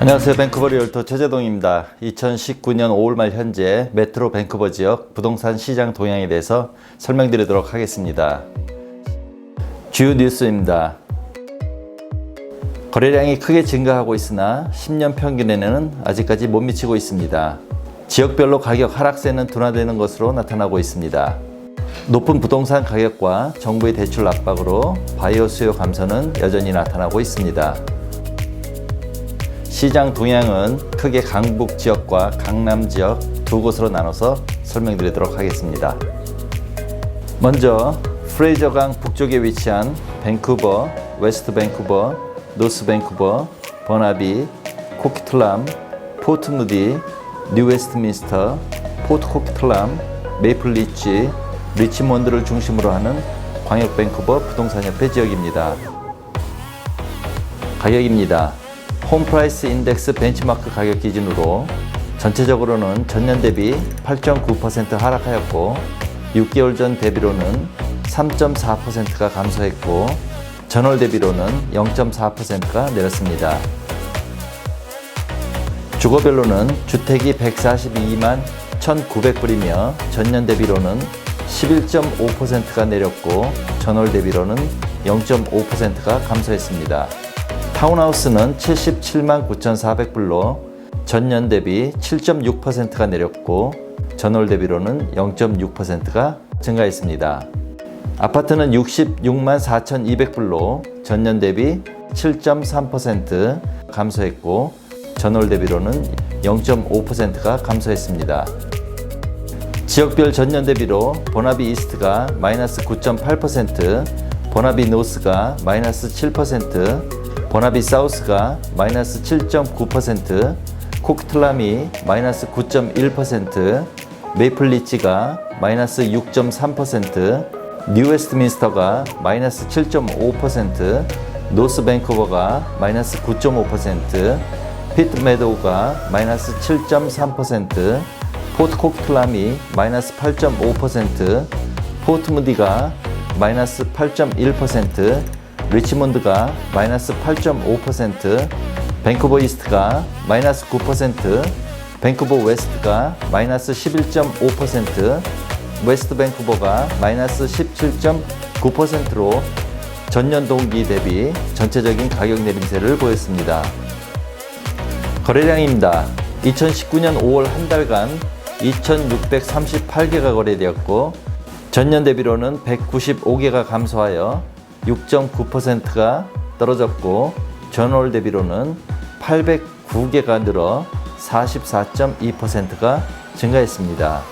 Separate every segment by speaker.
Speaker 1: 안녕하세요. 밴쿠버 리얼터 최재동입니다. 2019년 5월 말 현재 메트로 밴쿠버 지역 부동산 시장 동향에 대해서 설명드리도록 하겠습니다. 주요 뉴스입니다. 거래량이 크게 증가하고 있으나 10년 평균에는 아직까지 못 미치고 있습니다. 지역별로 가격 하락세는 둔화되는 것으로 나타나고 있습니다. 높은 부동산 가격과 정부의 대출 압박으로 바이오 수요 감소는 여전히 나타나고 있습니다. 시장 동향은 크게 강북 지역과 강남 지역 두 곳으로 나눠서 설명드리도록 하겠습니다. 먼저 프레이저강 북쪽에 위치한 밴쿠버, 웨스트 밴쿠버, 노스 밴쿠버, 버나비, 코키틀람, 포트 무디, 뉴 웨스트민스터, 포트 코키틀람, 메이플 리치, 리치몬드를 중심으로 하는 광역 밴쿠버 부동산협회 지역입니다. 가격입니다. 홈프라이스 인덱스 벤치마크 가격 기준으로 전체적으로는 전년 대비 8.9% 하락하였고 6개월 전 대비로는 3.4%가 감소했고 전월 대비로는 0.4%가 내렸습니다. 주거별로는 주택이 142만 1,900불이며 전년 대비로는 11.5%가 내렸고 전월 대비로는 0.5%가 감소했습니다. 타운하우스는 77만 9,400불로 전년 대비 7.6%가 내렸고 전월 대비로는 0.6%가 증가했습니다. 아파트는 66만 4,200불로 전년 대비 7.3% 감소했고 전월 대비로는 0.5%가 감소했습니다. 지역별 전년 대비로 보나비 이스트가 마이너스 9.8%, 보나비 노스가 마이너스 7%, 보나비 사우스가 마이너스 7.9%, 코크틀람이 마이너스 9.1%, 메이플 리치가 마이너스 6.3%, 뉴 웨스트민스터가 마이너스 7.5%, 노스 밴쿠버가 마이너스 9.5%, 피트 메도우가 마이너스 7.3%, 포트 코크틀람이 마이너스 8.5%, 포트 무디가 마이너스 8.1%, 리치몬드가 마이너스 8.5%, 밴쿠버 이스트가 마이너스 9%, 밴쿠버 웨스트가 마이너스 11.5%, 웨스트 밴쿠버가 마이너스 17.9%로 전년 동기 대비 전체적인 가격 내림세를 보였습니다. 거래량입니다. 2019년 5월 한 달간 2,638개가 거래되었고 전년 대비로는 195개가 감소하여 6.9%가 떨어졌고 전월 대비로는 809개가 늘어 44.2%가 증가했습니다.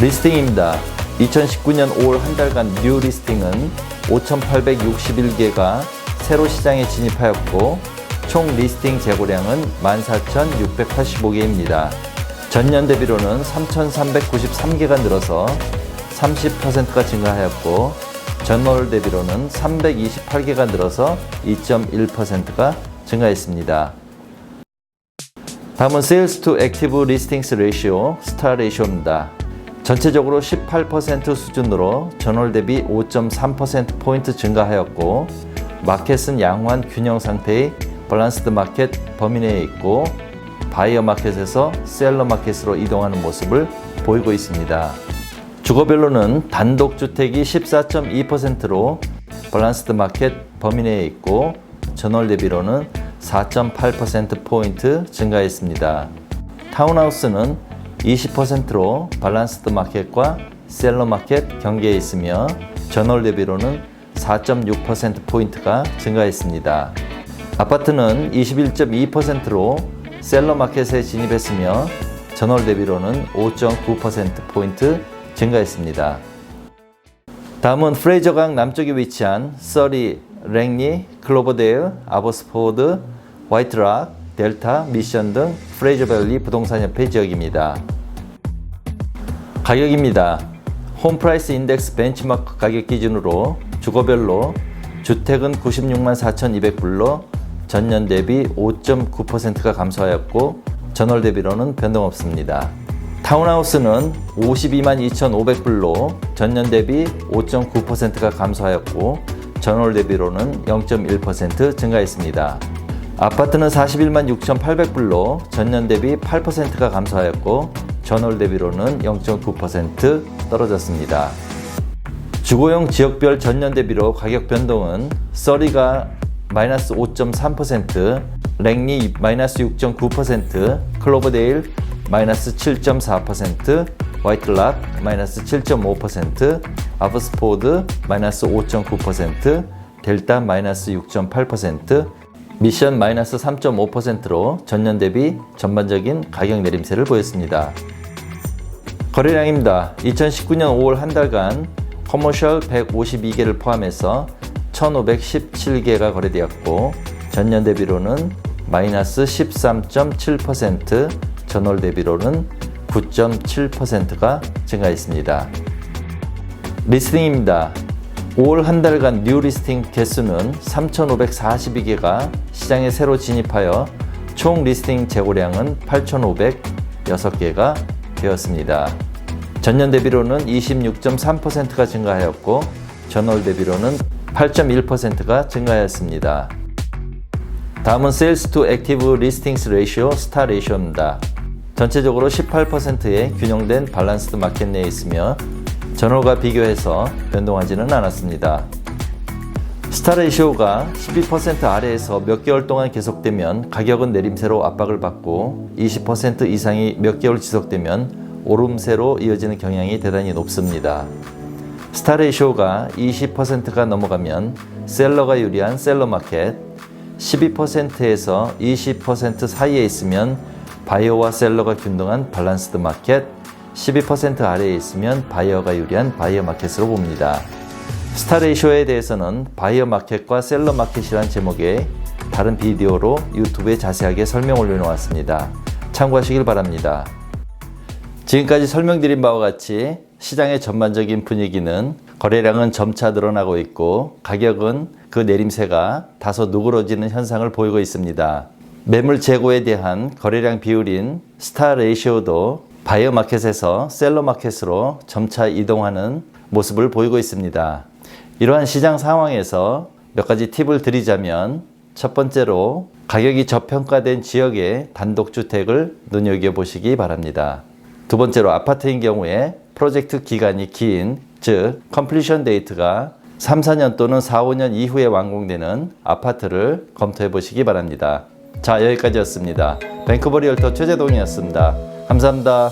Speaker 1: 리스팅입니다. 2019년 5월 한 달간 뉴 리스팅은 5,861개가 새로 시장에 진입하였고 총 리스팅 재고량은 14,685개입니다. 전년 대비로는 3,393개가 늘어서 30%가 증가하였고 전월 대비로는 328개가 늘어서 2.1%가 증가했습니다. 다음은 Sales to Active Listings Ratio, 스타 레이쇼입니다. 전체적으로 18% 수준으로 전월 대비 5.3%포인트 증가하였고 마켓은 양호한 균형 상태의 밸런스드 마켓 범위 내에 있고 바이어 마켓에서 셀러 마켓으로 이동하는 모습을 보이고 있습니다. 주거별로는 단독 주택이 14.2%로 밸런스드 마켓 범위 내에 있고 전월 대비로는 4.8%포인트 증가했습니다. 타운하우스는 20%로 밸런스드 마켓과 셀러 마켓 경계에 있으며 전월 대비로는 4.6%포인트가 증가했습니다. 아파트는 21.2%로 셀러 마켓에 진입했으며 전월 대비로는 5.9%포인트 증가했습니다. 다음은 프레이저강 남쪽에 위치한 서리, 랭리, 클로버데일, 아버스포드, 화이트락, 델타, 미션 등 프레이저밸리 부동산협회 지역입니다. 가격입니다. 홈프라이스 인덱스 벤치마크 가격 기준으로 주거별로 주택은 96만 4,200불로 전년 대비 5.9%가 감소하였고 전월 대비로는 변동 없습니다. 타운하우스는 52만 2,500불로 전년 대비 5.9%가 감소하였고 전월 대비로는 0.1% 증가했습니다. 아파트는 41만 6,800불로 전년 대비 8%가 감소하였고 전월 대비로는 0.9% 떨어졌습니다. 주거용 지역별 전년 대비로 가격 변동은 써리가 마이너스 5.3%, 랭리 마이너스 6.9%, 클로버데일 마이너스 7.4%, 화이트락 마이너스 7.5%, 아브스포드 마이너스 5.9%, 델타 마이너스 6.8%, 미션 마이너스 3.5%로 전년 대비 전반적인 가격 내림세를 보였습니다. 거래량입니다. 2019년 5월 한 달간 커머셜 152개를 포함해서 1517개가 거래되었고 전년 대비로는 마이너스 13.7% 전월 대비로는 9.7%가 증가했습니다. 리스팅입니다. 5월 한 달간 뉴 리스팅 개수는 3,542개가 시장에 새로 진입하여 총 리스팅 재고량은 8,506개가 되었습니다. 전년 대비로는 26.3%가 증가하였고 전월 대비로는 8.1%가 증가하였습니다. 다음은 Sales to Active Listings Ratio, 스타 레이쇼입니다. 전체적으로 18%의 균형된 밸런스드 마켓 내에 있으며 전월과 비교해서 변동하지는 않았습니다. 스타 레이쇼가 12% 아래에서 몇 개월 동안 계속되면 가격은 내림세로 압박을 받고 20% 이상이 몇 개월 지속되면 오름세로 이어지는 경향이 대단히 높습니다. 스타 레이쇼가 20%가 넘어가면 셀러가 유리한 셀러 마켓, 12%에서 20% 사이에 있으면 바이어와 셀러가 균등한 밸런스드 마켓, 12% 아래에 있으면 바이어가 유리한 바이어 마켓으로 봅니다. 스타 레이쇼에 대해서는 바이어 마켓과 셀러 마켓이란 제목의 다른 비디오로 유튜브에 자세하게 설명 올려놓았습니다. 참고하시길 바랍니다. 지금까지 설명드린 바와 같이 시장의 전반적인 분위기는 거래량은 점차 늘어나고 있고 가격은 그 내림세가 다소 누그러지는 현상을 보이고 있습니다. 매물 재고에 대한 거래량 비율인 스타 레이시오도 바이어 마켓에서 셀러 마켓으로 점차 이동하는 모습을 보이고 있습니다. 이러한 시장 상황에서 몇 가지 팁을 드리자면 첫 번째로 가격이 저평가된 지역의 단독주택을 눈여겨보시기 바랍니다. 두 번째로 아파트인 경우에 프로젝트 기간이 긴, 즉 컴플리션 데이트가 3, 4년 또는 4, 5년 이후에 완공되는 아파트를 검토해 보시기 바랍니다. 자, 여기까지였습니다. 뱅크버 리얼터 최재동이었습니다. 감사합니다.